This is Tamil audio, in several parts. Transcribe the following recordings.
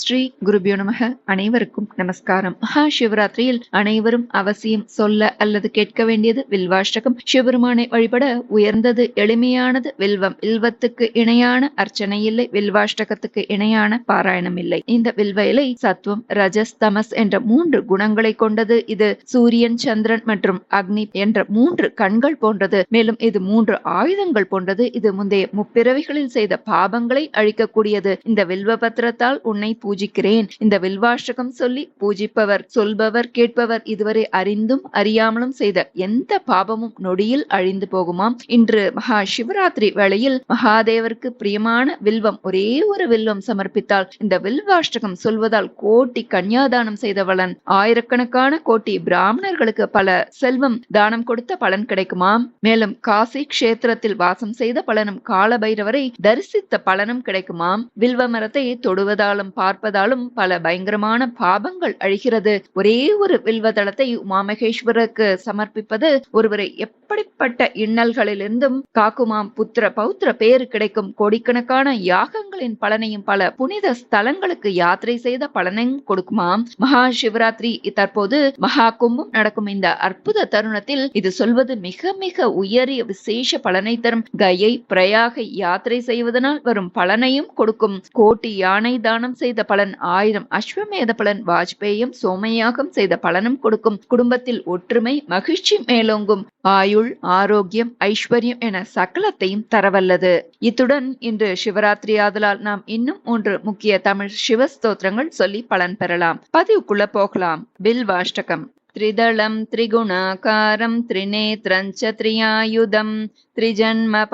ஸ்ரீ குருபியோ நமக. அனைவருக்கும் நமஸ்காரம். மகா சிவராத்திரியில் அனைவரும் அவசியம் சொல்ல அல்லது கேட்க வேண்டியது வில்வாஷ்டகம். சிவபெருமானை வழிபட உயர்ந்தது எளிமையானது வில்வம். வில்வத்துக்கு இணையான அர்ச்சனை இல்லை வில்வாஷ்டகத்துக்கு இணையான பாராயணம் இல்லை. இந்த வில்வ இலை சத்துவம் ரஜஸ் தமஸ் என்ற மூன்று குணங்களை கொண்டது. இது சூரியன் சந்திரன் மற்றும் அக்னி என்ற மூன்று கண்கள் போன்றது. மேலும் இது மூன்று ஆயுதங்கள் போன்றது. இது முந்தைய முப்பிறவிகளில் செய்த பாபங்களை அழிக்கக்கூடியது. இந்த வில்வ பத்திரத்தால் உன்னை பூஜிக்கிறேன். இந்த வில்வாஷ்டகம் சொல்லி பூஜிப்பவர் சொல்பவர் கேட்பவர் இதுவரை அறிந்தும் அறியாமலும் செய்த எந்த பாபமும் நொடியில் அழிந்து போகுமாம். இன்று மகா சிவராத்திரி வேளையில் மகாதேவருக்கு பிரியமான வில்வம் ஒரே ஒரு வில்வம் சமர்ப்பித்தால் இந்த வில்வாஷ்டகம் சொல்வதால் கோட்டி கன்யாதானம் செய்தவளன் ஆயிரக்கணக்கான கோட்டி பிராமணர்களுக்கு பல செல்வம் தானம் கொடுத்த பலன் கிடைக்குமாம். மேலும் காசி கஷேத்திரத்தில் வாசம் செய்த பலனும் கால பைரவரை தரிசித்த பலனும் கிடைக்குமாம். வில்வ மரத்தை தொடுவதாலும் பார்ப்பதாலும் பல பயங்கரமான பாபங்கள் அழிகிறது. ஒரே ஒரு வில்வதளத்தை உமாமகேஸ்வரருக்கு சமர்ப்பிப்பது ஒருவரை எப்படிப்பட்ட இன்னல்களிலிருந்தும் காக்குமாம் புத்திர பௌத்திர பேரு கிடைக்கும் கோடிக்கணக்கான யாகங்களின் பலனையும் பல புனித ஸ்தலங்களுக்கு யாத்திரை செய்த பலனையும் கொடுக்குமாம். மகா சிவராத்திரி தற்போது மகா கும்பம் நடக்கும் இந்த அற்புத தருணத்தில் இது சொல்வது மிக மிக உயரிய விசேஷ பலனை தரும். கயை பிரயாக யாத்திரை செய்வதனால் வரும் பலனையும் கொடுக்கும். கோட்டி யானை தானம் செய்த பலன் ஆயிரம். அஸ்வமேத பலன் வாஜ்பேயும் சோமயாகம் செய்த பலனும் கொடுக்கும். குடும்பத்தில் ஒற்றுமை மகிழ்ச்சி மேலோங்கும். ஆயுள் ஆரோக்கியம் ஐஸ்வர்யம் என சகலத்தையும் தரவல்லது. இத்துடன் இன்று சிவராத்திரி ஆதலால் நாம் இன்னும் ஒன்று முக்கிய தமிழ் சிவஸ்தோத்திரங்கள் சொல்லி பலன் பெறலாம். பதிவுக்குள்ள போகலாம். பில்வாஷ்டகம் त्रिदलं त्रिगुणाकारं त्रिनेत्रञ्च त्रियायुधं त्रिजन्मपापसंहारम्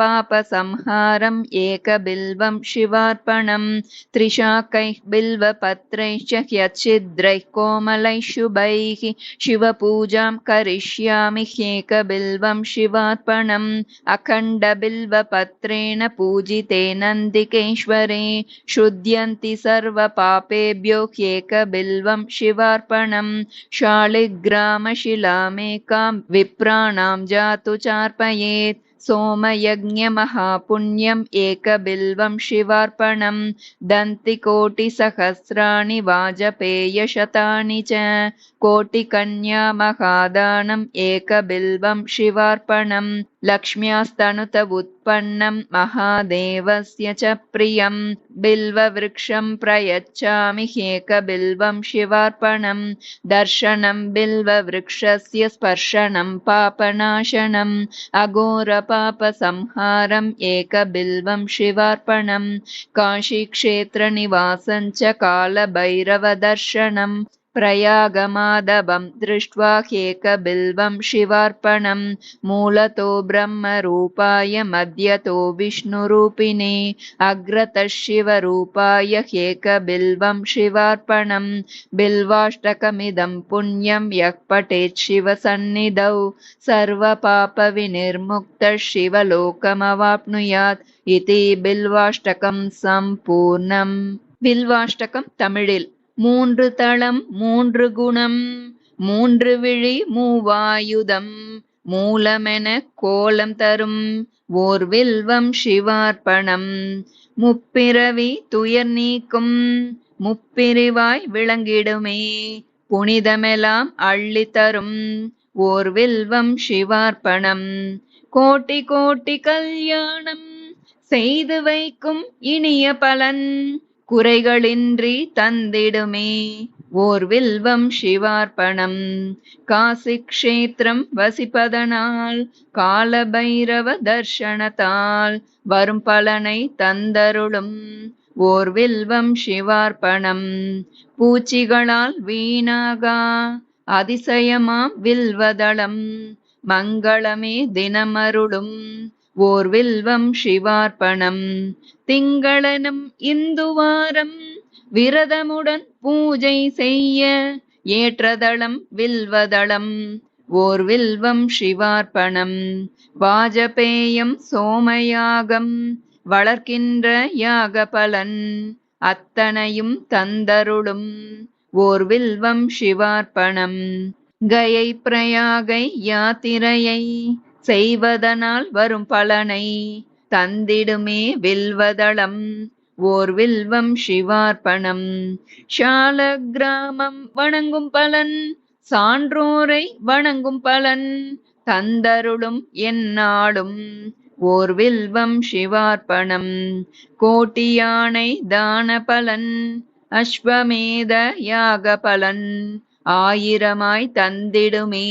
एकबिल्वं शिवार्पणं त्रिशाकैः बिल्वपत्रैश्च ह्यच्छिद्रैः कोमलैः शुभैः शिवपूजां करिष्यामि ह्येकबिल्वं शिवार्पणम् अखण्डबिल्वपत्रेण पूजिते नन्दिकेश्वरे शुद्ध्यन्ति सर्वपापेभ्यो ह्येकबिल्वं शिवार्पणं शालिग्रामशिलामेकां विप्राणां जातु चार्पयेत्। सोमयज्ञमहापुण्यम् एकबिल्वं शिवार्पणं दन्तिकोटिसहस्राणि वाजपेयशतानि च कोटिकन्या महादानम् एकबिल्वं शिवार्पणं लक्ष्म्यास्तनुत उत्पन्नं महादेवस्य च प्रियं बिल्ववृक्षं प्रयच्छामि ह्येकबिल्वं शिवार्पणं दर्शनं बिल्ववृक्षस्य स्पर्शनं पापनाशनम् अघोरपापसंहारम् एकबिल्वं शिवार्पणं काशीक्षेत्रनिवासं च कालभैरवदर्शनम् प्रयागमादवं दृष्ट्वा ह्येकबिल्वं शिवार्पणं मूलतो ब्रह्मरूपाय मध्यतो विष्णुरूपिणे अग्रतः शिवरूपाय ह्येकबिल्वं शिवार्पणं बिल्वाष्टकमिदं पुण्यं यः पठेत् शिवसन्निधौ सर्वपापविनिर्मुक्तः शिवलोकमवाप्नुयात् इति बिल्वाष्टकं सम्पूर्णम् बिल्वाष्टकं तमिழில் மூன்று தளம் மூன்று குணம் மூன்று விழி மூவாயுதம் மூலமென கோலம் தரும் ஓர் வில்வம் சிவார்ப்பணம். முப்பிறவி துயர் நீக்கும் முப்பிரிவாய் விளங்கிடுமே புனிதமெல்லாம் அள்ளி தரும் ஓர் வில்வம் சிவார்ப்பணம். கோட்டி கோட்டி கல்யாணம் செய்து வைக்கும் இனிய பலன் குறைகளின்றி தந்திடுமே. ஓர் வில்வம் சிவார்ப்பணம். காசி கஷேத்திரம் வசிப்பதனால் காலபைரவ தர்ஷனத்தால் வரும் பலனை தந்தருளும். ஓர் வில்வம் சிவார்ப்பணம். பூச்சிகளால் வீணாகா அதிசயமாம் வில்வதளம். மங்களமே தினமருளும். ஓர் வில்வம் சிவார்ப்பணம். திங்களனும் இந்துவாரம் விரதமுடன் பூஜை செய்ய ஏற்றதளம் வில்வதளம். ஓர் வில்வம் சிவார்ப்பணம். வாஜபேயம் சோமயாகம் வளர்க்கின்ற யாக பலன் அத்தனையும் தந்தருளும். ஓர் வில்வம் சிவார்ப்பணம். கயை பிரயாகை யாத்திரையை செய்வதனால் வரும் பலனை தந்திடுமே வில்வதளம். ஓர் வில்வம் சிவார்ப்பணம். ஷால கிராமம் வணங்கும் பலன் சான்றோரை வணங்கும் பலன் தந்தருளும் எந்நாளும். ஓர் வில்வம் சிவார்ப்பணம். கோட்டியானை தான பலன் அஸ்வமேத யாக பலன் ஆயிரமாய் தந்திடுமே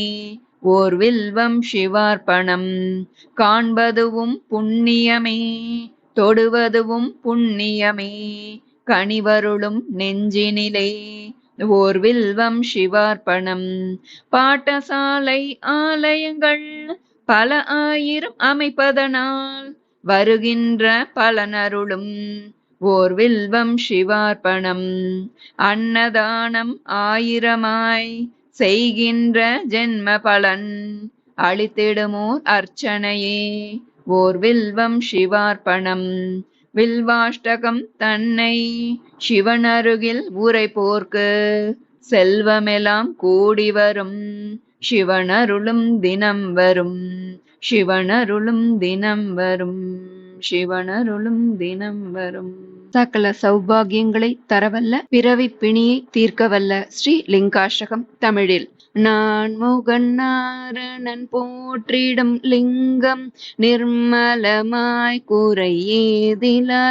ஓர் வில்வம் சிவார்ப்பணம். காண்பதுவும் புண்ணியமே தொடுவதுவும் புண்ணியமே கனிவருளும் நெஞ்சினிலே. ஓர் வில்வம் சிவார்ப்பணம். பாட்டசாலை ஆலயங்கள் பல ஆயிரம் அமைப்பதனால் வருகின்ற பலனருளும். ஓர் வில்வம் சிவார்ப்பணம். அன்னதானம் ஆயிரமாய் செய்கின்ற ஜென்ம பலன் அளித்திடுமோர் அர்ச்சனையே. ஓர் வில்வம் சிவார்ப்பணம். வில்வாஷ்டகம் தன்னை சிவனருகில் உரைப்போர்க்கு. செல்வமெல்லாம் கூடி வரும். சிவனருளும் தினம் வரும். சிவனருளும் தினம் வரும். சிவனருளும் தினம் வரும். சகல சௌபாகியங்களை தரவல்ல பிறவி பிணியை தீர்க்கவல்ல ஸ்ரீ லிங்காஷகம் தமிழில். நான் முகநாரணன் போற்றிடும் லிங்கம் நிர்மலமாய் குறை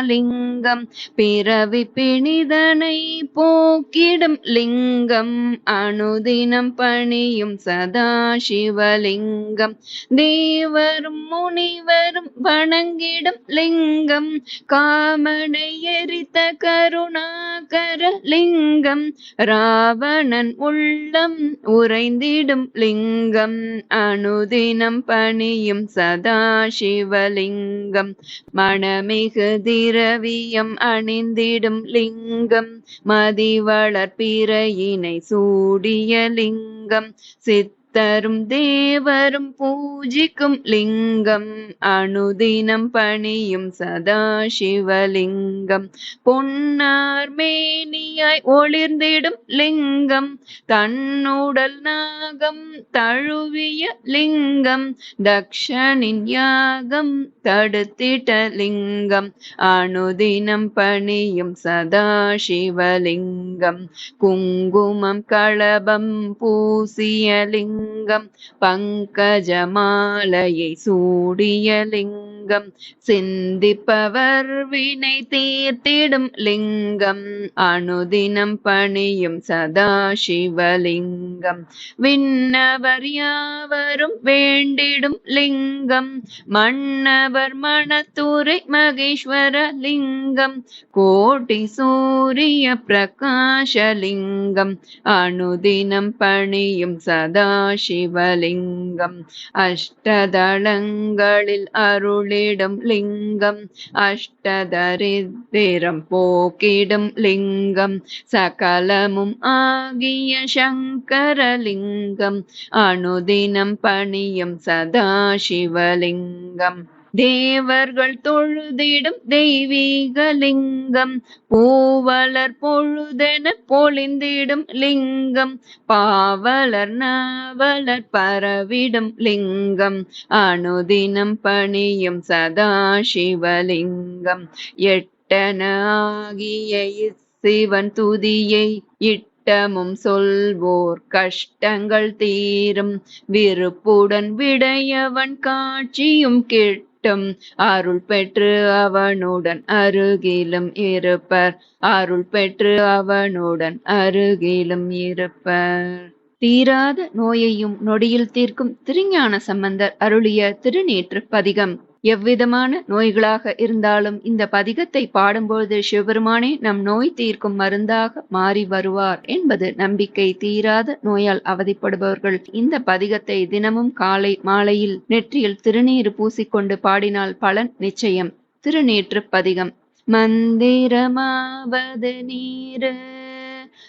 லிங்கம் பிறவி பிணிதனை போக்கிடும் லிங்கம் அனுதினம் பணியும் சதா சிவலிங்கம் தேவரும் முனிவரும் வணங்கிடும் லிங்கம் காமனை எரித்த கருணாகர லிங்கம் ராவணன் உள்ளம் உர உறைந்திடும் லிங்கம் அனுதினம் பணியும் சதா சிவலிங்கம் மணமிகு திரவியம் அணிந்திடும் லிங்கம் மதி வளர்ப்பிறையினை சூடிய லிங்கம். சித்த பக்தரும் தேவரும் பூஜிக்கும் லிங்கம் அனுதினம் பணியும் சதா சிவலிங்கம் பொன்னார் மேனியாய் ஒளிர்ந்திடும் லிங்கம் தன்னுடல் நாகம் தழுவிய லிங்கம் தக்ஷனின் யாகம் தடுத்திட்ட லிங்கம் அனுதினம் பணியும் சதா சிவலிங்கம் குங்குமம் களபம் பூசிய லிங்கம் லிங்கம் பங்கஜமாலையை சூடிய லிங்கம். சிந்திப்பவர் வினை தீர்த்திடும் லிங்கம். அனுதினம் பணியும் சதாசிவலிங்கம் விண்ணவர் யாவரும் வேண்டிடும் லிங்கம். மன்னவர் மணத்துரை மகேஸ்வர லிங்கம். கோட்டி சூரிய பிரகாஷலிங்கம் அனுதினம் பணியும் சதா சிவலிங்கம். அஷ்டதளங்களில் அருளிடும் லிங்கம். அஷ்டதரித்திரம் போக்கிடும் லிங்கம். சகலமும் ஆகிய சங்கரலிங்கம். அனுதினம் பணியும் சதா சிவலிங்கம் தேவர்கள் தொழுதிடும் தெய்வீக லிங்கம் பூவலர் பொழுதென பொழிந்திடும் லிங்கம் பாவலர் நாவலர் பரவிடும் லிங்கம் அனுதினம் பணியும் சதாசிவலிங்கம். எட்டனாகிய சிவன் துதியை இட்டமும் சொல்வோர் கஷ்டங்கள் தீரும் விருப்புடன் விடையவன் காட்சியும் கிட்ட மட்டும் அருள் பெற்று அவனுடன் அருகிலும் இருப்பர். அருள் பெற்று அவனுடன் அருகிலும் இருப்பர். தீராத நோயையும் நொடியில் தீர்க்கும் திருஞான சம்பந்தர் அருளிய திருநீற்று பதிகம் எவ்விதமான நோய்களாக இருந்தாலும் இந்த பதிகத்தை பாடும்பொழுது சிவபெருமானே நம் நோய் தீர்க்கும் மருந்தாக மாறி வருவார் என்பது நம்பிக்கை தீராத நோயால் அவதிப்படுபவர்கள் இந்த பதிகத்தை தினமும் காலை மாலையில் நெற்றியில் திருநீர் பூசிக்கொண்டு பாடினால் பலன் நிச்சயம். திருநீற்று பதிகம். மந்திரமாவது நீரு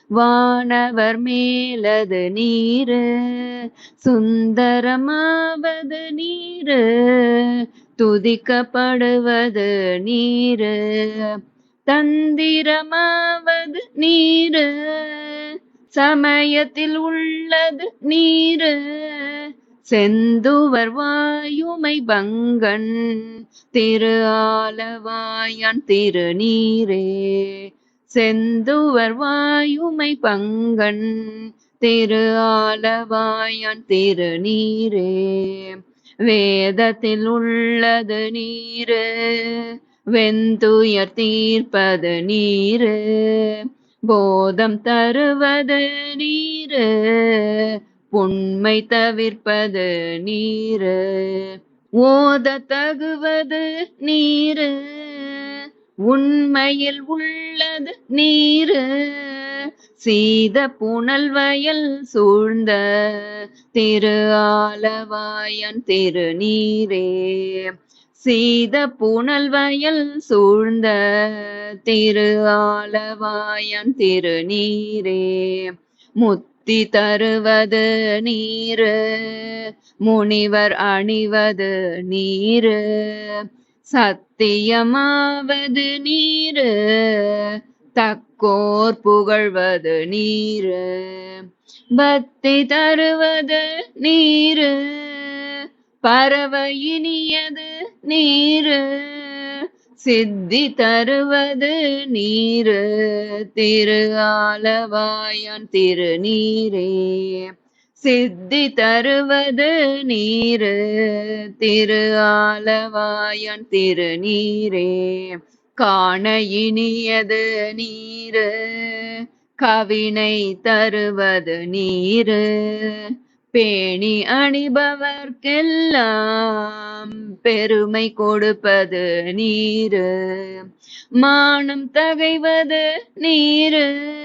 வானவர் மேலது நீரு சுந்தரமாவது நீரு துதிக்கப்படுவது நீரு. தந்திரமாவது நீரு. சமயத்தில் உள்ளது நீரு. செந்துவர் வாயுமை பங்கன். திரு ஆலவாயான் திருநீரே. செந்துவர் வாயுமை பங்கன். திரு ஆலவாயான் திருநீரே. வேதத்தில் உள்ளது நீரு வெந்துயர் தீர்ப்பது நீரு. போதம் தருவது நீரு புண்மை தவிர்ப்பது நீரு. ஓத தகுவது நீரு. உண்மையில் உள்ளது நீரு. சீத புனல் வயல் சூழ்ந்த திரு ஆலவாயன் திருநீரே சீத புனல் வயல் சூழ்ந்த திரு ஆலவாயன் திருநீரே முத்தி தருவது நீரு. முனிவர் அணிவது நீரு. சத்தியமாவது நீரு தக்கோர் புகழ்வது நீரு. பக்தி தருவது நீரு பறவ இனியது நீரு. சித்தி தருவது நீரு திரு ஆலவாயான் திருநீரே. சித்தி தருவது நீரு திரு ஆலவாயன் திருநீரே. காண இனியது நீரு கவினை தருவது நீரு. பேணி அணிபவர்க்கெல்லாம் பெருமை கொடுப்பது நீரு. மானம் தகைவது நீரு.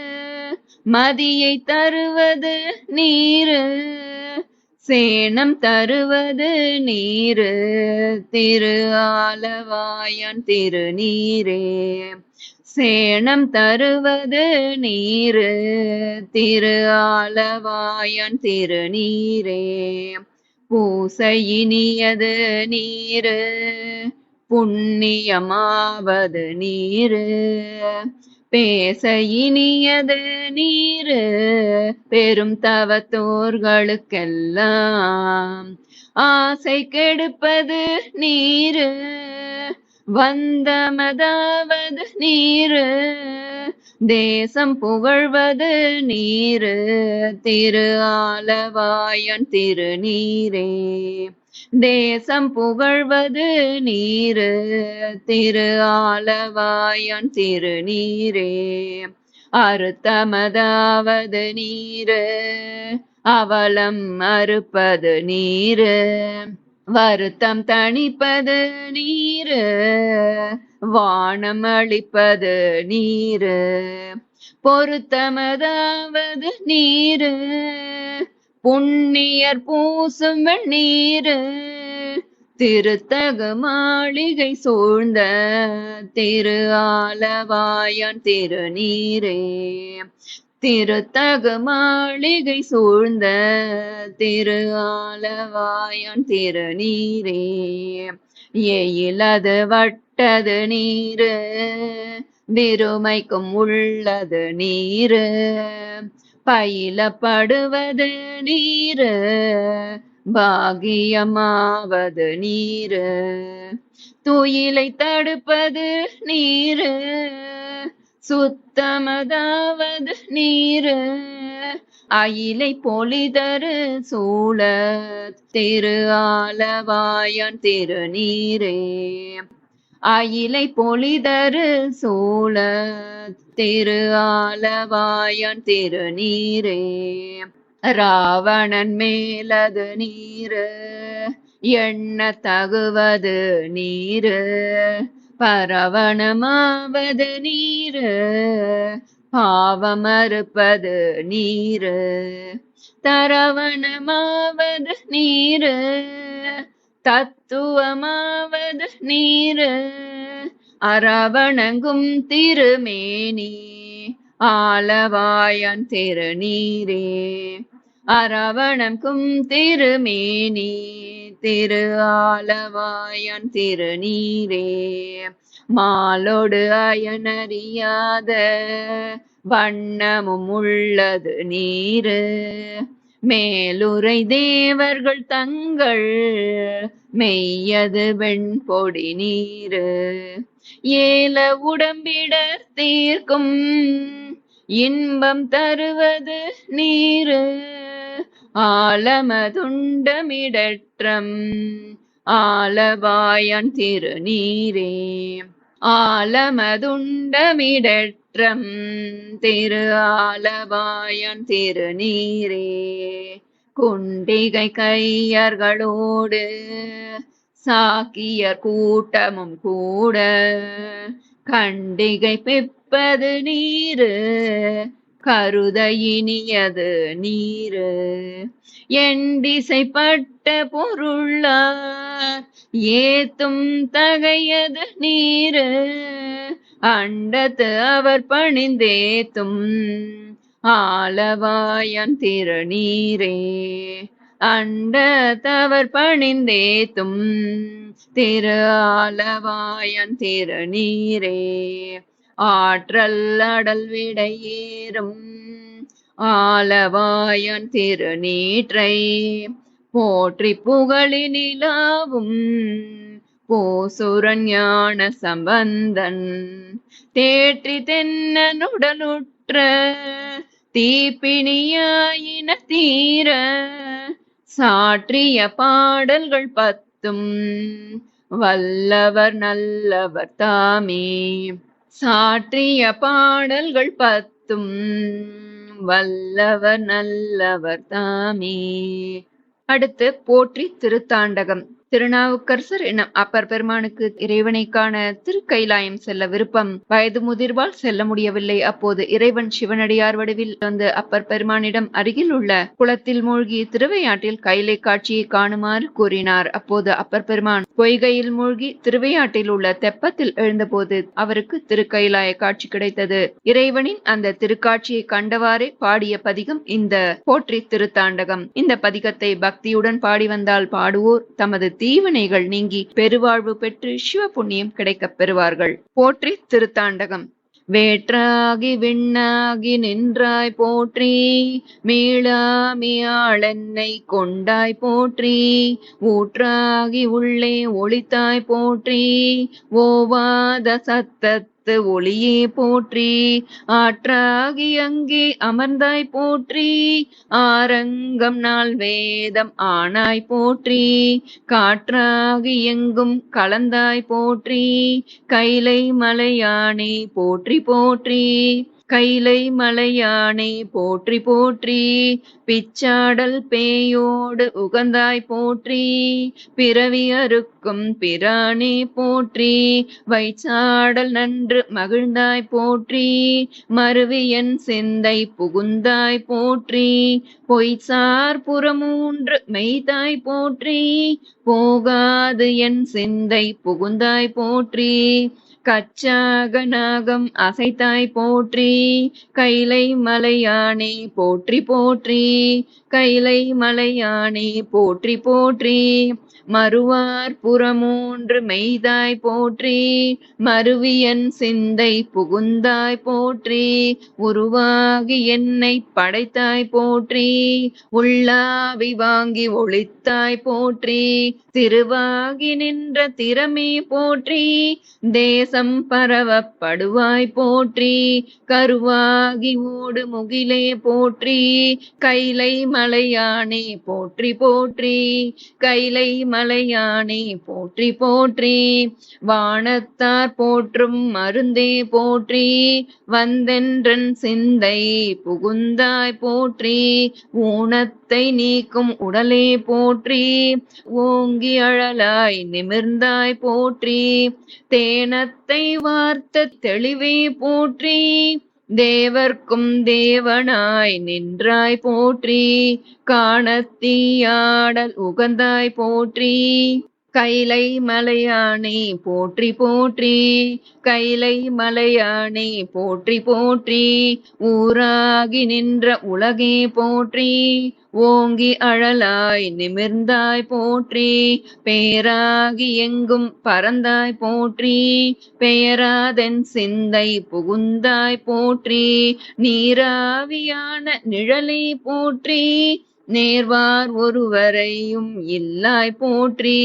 மதியை தருவது நீரு சேனம் தருவது நீரு. திரு ஆலவாயன் திருநீரே சேனம் தருவது நீரு. திரு ஆலவாயன் திருநீரே பூசையினியது நீரு புண்ணியமாவது நீரு. பேச இனியது நீரு பெரும் தவத்தோர்களுக்கெல்லாம். ஆசை கெடுப்பது நீரு வந்தமதாவது நீரு தேசம் புகழ்வது நீரு திரு ஆலவாயன் திருநீரே. தேசம் புகழ்வது நீரு திரு ஆலவாயன் திருநீரே. அறுத்தமதாவது நீரு அவலம் அறுப்பது நீரு. வருத்தம் தணிப்பது நீரு வானம் அளிப்பது நீரு. பொருத்தமதாவது நீரு புண்ணியர் பூசும் நீரு திருத்தகு மாளிகை சூழ்ந்த திரு ஆலவாயான் திருநீரே. திருத்தகு மாளிகை சூழ்ந்த திரு ஆலவாயான் திருநீரே. எயிலது வட்டது நீரு விருமைக்கும் உள்ளது நீரு. பயிலப்படுவது நீர் பாகியமாவது நீர். துயிலை தடுப்பது நீர் சுத்தமதாவது நீர். அயிலை பொலிதரு சூழ திரு ஆலவாயான் திருநீரே. அயிலை பொலிதரு சூழ திரு ஆலவாயன் திருநீரே ராவணன் மேலது நீரு. எண்ண தகுவது நீரு. பரவணமாவது நீரு. பாவமறுப்பது நீரு. தரவணமாவது நீரு. தத்துவமாவது நீரு. அரவணங்கும் திருமேனி ஆலவாயன் திருநீரே. அரவணங்கும் திருமேனி திரு ஆலவாயன் திருநீரே. மாலோடு அயனறியாத வண்ணமும் உள்ளது நீரு. மேலுரை தேவர்கள் தங்கள் மெய்யது வெண்பொடி நீரு. ஏல உடம்பிடர் தீர்க்கும் இன்பம் தருவது நீரு. ஆலமதுண்டமிடற்றம் ஆலவாயன் திருநீரே. ஆலமதுண்டமிடற்றம் திரு ஆலவாயன் திருநீரே. குண்டிகை கையர்களோடு சாக்கியர் கூட்டமும் கூட. கண்டிகை பெப்பது நீரு கருத இனியது நீரு. எண்டிசைப்பட்ட பொருளார் ஏத்தும் தகையது நீரு. அண்டத்து அவர் பணிந்தேத்தும் ஆலவாயன் திருநீரே. அண்டத்தவர் பணிந்தேத்தும் திரு ஆலவாயன் திருநீரே. ஆற்றல் அடல் விடையேறும் ஆலவாயன் திருநீற்றை. போற்றி புகழி நிலாவும் போசுரன் ஞான சம்பந்தன். தேற்றி தென்னனுடலுற்ற தீப்பிணியாயின தீர சாற்றிய பாடல்கள் பத்தும். வல்லவர் நல்லவர் தாமே சாற்றிய பாடல்கள் பத்தும். வல்லவர் நல்லவர் தாமே. அடுத்து போற்றி திருத்தாண்டகம். திருநாவுக்கரசர் எனும் அப்பர் பெருமானுக்கு இறைவனை காண திருக்கைலாயம் செல்ல விருப்பம். வயது முதிர்வால் செல்ல முடியவில்லை. அப்போது இறைவன் சிவனடியார் வடிவில் வந்து அப்பர் பெருமானிடம் அருகில் உள்ள குளத்தில் மூழ்கி திருவையாற்றில் கைலை காட்சியை காணுமாறு கூறினார். அப்போது அப்பர் பெருமான் பொய்கையில் மூழ்கி திருவையாற்றில் உள்ள தெப்பத்தில் எழுந்தபோது அவருக்கு திருக்கைலாய காட்சி கிடைத்தது. இறைவனின் அந்த திருக்காட்சியை கண்டவாறே பாடிய பதிகம் இந்த போற்றி திருத்தாண்டகம். இந்த பதிகத்தை பக்தியுடன் பாடி வந்தால் பாடுவோர் தமது தீவினைகள் நீங்கி பெருவாழ்வு பெற்று சிவ புண்ணியம் கிடைக்கப் பெறுவார்கள். போற்றி திருத்தாண்டகம். வேற்றாகி விண்ணாகி நின்றாய் போற்றி. மீளாமியாளன்னை கொண்டாய் போற்றி. ஊற்றாகி உள்ளே ஒளித்தாய் போற்றி. ஓவாத சத்தத்து ஒளியே போற்றி ஆற்றாகி அங்கே அமர்ந்தாய் போற்றி ஆரங்கம் நாள் வேதம் ஆனாய் போற்றி காற்றாகி எங்கும் கலந்தாய் போற்றி கைலை மலையானே போற்றி போற்றி. கைலை மலையானை போற்றி போற்றி. பிச்சாடல் பேயோடு உகந்தாய் போற்றி. பிறவி அறுக்கும் பிரானே போற்றி. வைச்சாடல் நன்று மகிழ்ந்தாய் போற்றி. மருவியன் சிந்தை புகுந்தாய் போற்றி. பொய்சார் புறமூன்று மெய்தாய் போற்றி. போகாது என் சிந்தை புகுந்தாய் போற்றி. கச்சாகநாகம் அசைத்தாய் போற்றி. கைலை மலையானே போற்றி போற்றி. கைலை மலையானே போற்றி போற்றி. மறுவார் புறமூன்று மெய்தாய் போற்றி மருவியன் சிந்தை புகுந்தாய் போற்றி உருவாகி என்னை படைத்தாய் போற்றி உள்ளாவி வாங்கி ஒளித்தாய் போற்றி திருவாகி நின்ற திறமே போற்றி தேசம் பரவப்படுவாய் போற்றி கருவாகி ஓடு முகிலே போற்றி கைலை மலையானே போற்றி போற்றி கைலை மலையானே போற்றி போற்றி வானத்தார் போற்றும் மருந்தே போற்றி வந்தென்றன் சிந்தை புகுந்தாய் போற்றி ஊனத்தை நீக்கும் உடலே போற்றி ஓங்கி அழலாய் நிமிர்ந்தாய் போற்றி தேனத்தை வார்த்த தெளிவே போற்றி தேவர்க்கும் தேவனாய் நின்றாய் போற்றி காணத்தீயாடல் உகந்தாய் போற்றி. கைலை மலையானே போற்றி போற்றி கைலை மலையானே போற்றி போற்றி. ஊராகி நின்ற உலகே போற்றி ஓங்கி அழலாய் நிமிர்ந்தாய் போற்றி. பேராகி எங்கும் பறந்தாய் போற்றி. பெயராதென் சிந்தை புகுந்தாய் போற்றி. நீராவியான நிழலை போற்றி. நேர்வார் ஒருவரையும் இல்லாய் போற்றி.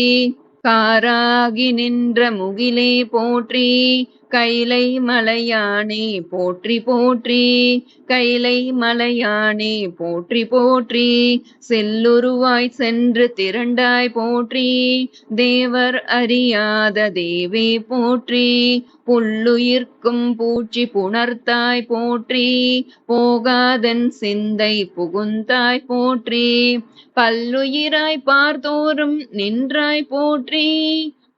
காராகி நின்ற முகிலே போற்றி. கைலை மலையானே போற்றி போற்றி. கைலை மலையானே போற்றி போற்றி. செல்லுருவாய் சென்று திரண்டாய் போற்றி. தேவர் அறியாத தேவே போற்றி. புல்லுயிர்க்கும் பூச்சி புணர்த்தாய் போற்றி. போகாதன் சிந்தை புகுந்தாய் போற்றி. பல்லுயிராய் பார்த்தோறும் நின்றாய் போற்றி.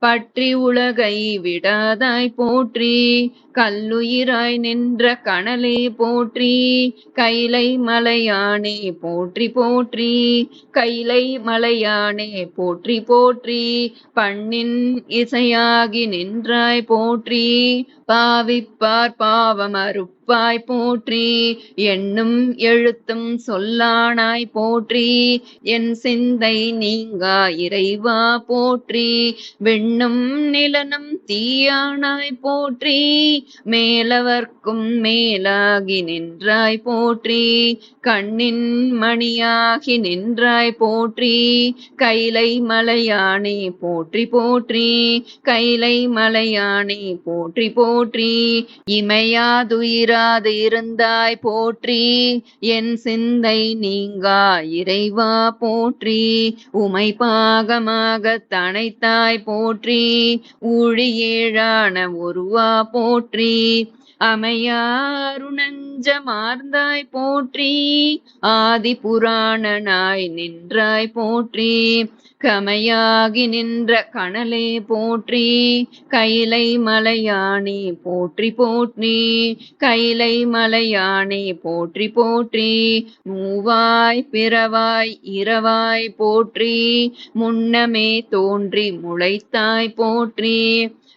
பற்றி உலகை விடாதாய் போற்றி. கல்லுயிராய் நின்ற கணலே போற்றி. கைலை மலையானே போற்றி போற்றி. கைலை மலையானே போற்றி போற்றி. பண்ணின் இசையாகி நின்றாய் போற்றி. பாவிப்பார் பாவம் அறுப்பாய் போற்றி எண்ணும் எழுத்தும் சொல்லானாய் போற்றி. என் சிந்தை நீங்கா இறைவா போற்றி. வெண்ணும் நிலனும் தீயானாய் போற்றி. மேலவர்க்கும் மேலாகி நின்றாய் போற்றி. கண்ணின் மணியாகி நின்றாய் போற்றி. கைலை மலையானே போற்றி போற்றி. கைலை மலையானே போற்றி போற்றி. இமையாதுயிர போற்றாது இருந்தாய் போற்றி. என் சிந்தை நீங்கா இறைவா போற்றி. உமை பாகமாக தனைத்தாய் போற்றி. ஊழியேழான ஒருவா போற்றி. அமையாருணஞ்சமார்ந்தாய் போற்றி. ஆதி புராணனாய் நின்றாய் போற்றி. கமையாகி நின்ற கணலே போற்றி கைலை மலையானே போற்றி போற்றி கைலை மலையானே போற்றி போற்றி மூவாய் பிறவாய் இரவாய் போற்றி முன்னமே தோன்றி முளைத்தாய் போற்றி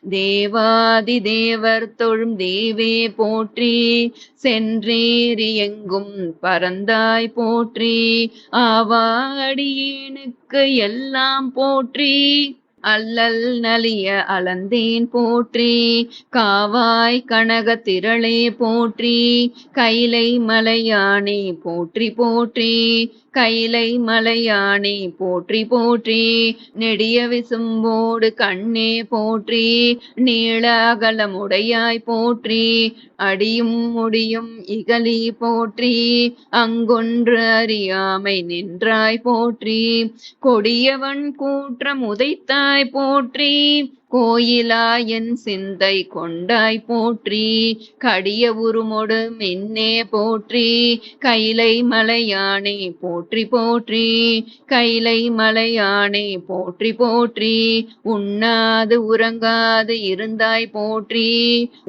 தேவாதி தேவர் தொழும் தேவே போற்றி சென்றேறி எங்கும் பரந்தாய் போற்றி ஆவாடியேனுக்கு எல்லாம் போற்றி. அல்லல் நலிய அலந்தேன் போற்றி காவாய் கனக திரளே போற்றி கைலை மலையானே போற்றி போற்றி கைலை மலையானே போற்றி போற்றி நெடிய விசும்போடு கண்ணே போற்றி நீளாகலமுடையாய் போற்றி அடியும் முடியும் இகலி போற்றி அங்கொன்று அறியாமை நின்றாய் போற்றி கொடியவன் கூற்றம் உதைத்தான் கொண்டாய் போற்றி. கோயிலா என் சிந்தை கொண்டாய் போற்றி. கடிய உருமொடு மின்னே போற்றி. கைலை மலையானே போற்றி போற்றி. கைலை மலையானே போற்றி போற்றி. உண்ணாது உறங்காது இருந்தாய் போற்றி.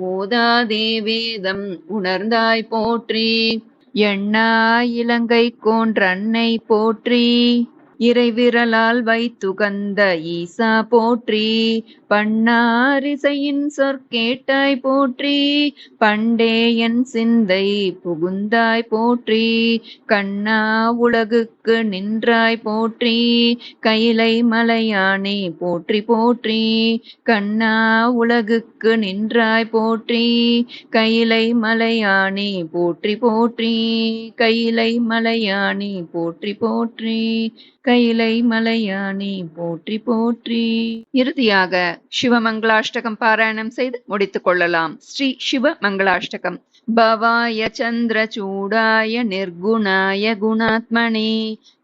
ஓதாதே வேதம் உணர்ந்தாய் போற்றி. எண்ணா இலங்கை கோன்றன்னை போற்றி. இறைவிரலால் வைத்துகந்த ஈசா போற்றி. பண்ணாரிசையின் சொற்கேட்டாய் போற்றி பண்டே என் சிந்தை புகுந்தாய் போற்றி கண்ணா உலகுக்கு நின்றாய் போற்றி கைலை மலையானே போற்றி போற்றி கண்ணா உலகுக்கு நின்றாய் போற்றி கைலை மலையானே போற்றி போற்றி கைலை மலையானே போற்றி போற்றி கைலை மலையானே போற்றி போற்றி. இறுதியாக சிவமங்களாஷ்டகம் பாராயணம் செய்து முடித்துக் கொள்ளலாம் ஸ்ரீ சிவ மங்களாஷ்டகம் பவாய சந்திரச்சூடாய நிர்குணாய குணாத்மனே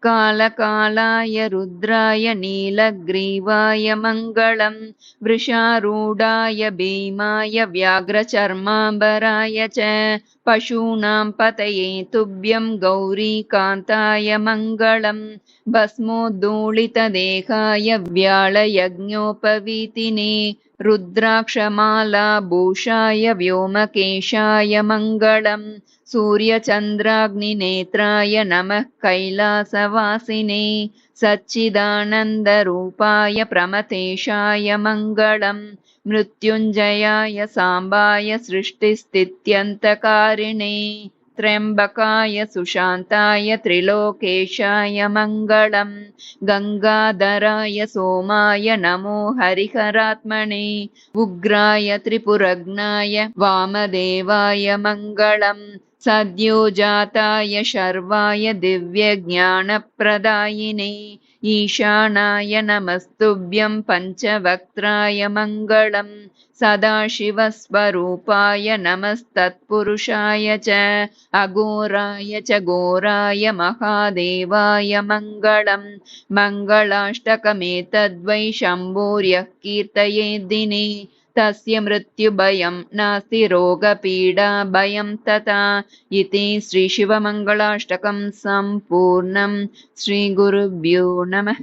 कालकालाय रुद्राय नीलग्रीवाय मङ्गलम् वृषारूढाय भीमाय व्याघ्रचर्माम्बराय च पशूनां पतये तुभ्यं गौरीकान्ताय मङ्गलम् भस्मोद्धूलितदेहाय व्याळयज्ञोपवीतिने रुद्राक्षमालाभूषाय व्योमकेशाय मङ्गलम् सूर्यचन्द्राग्निनेत्राय नमः कैलासवासिने सच्चिदानन्दरूपाय प्रमथेशाय मङ्गलम् मृत्युञ्जयाय साम्बाय सृष्टिस्थित्यन्तकारिणे त्र्यम्बकाय सुशान्ताय त्रिलोकेशाय मङ्गलम् गङ्गाधराय सोमाय नमो हरिहरात्मने उग्राय त्रिपुरग्नाय वामदेवाय मङ्गलम् सद्यो जाताय शर्वाय दिव्यज्ञानप्रदायिने ईशानाय नमस्तुभ्यं पञ्चवक्त्राय मङ्गलम् सदाशिवस्वरूपाय नमस्तत्पुरुषाय च अघोराय च घोराय महादेवाय मङ्गलम् मङ्गलाष्टकमेतद्वै शम्भोर्यः कीर्तये दिने तस्य मृत्युभयं नास्ति रोगपीडा भयं तथा इति श्रीशिवमङ्गलाष्टकं सम्पूर्णं श्रीगुरुभ्यो नमः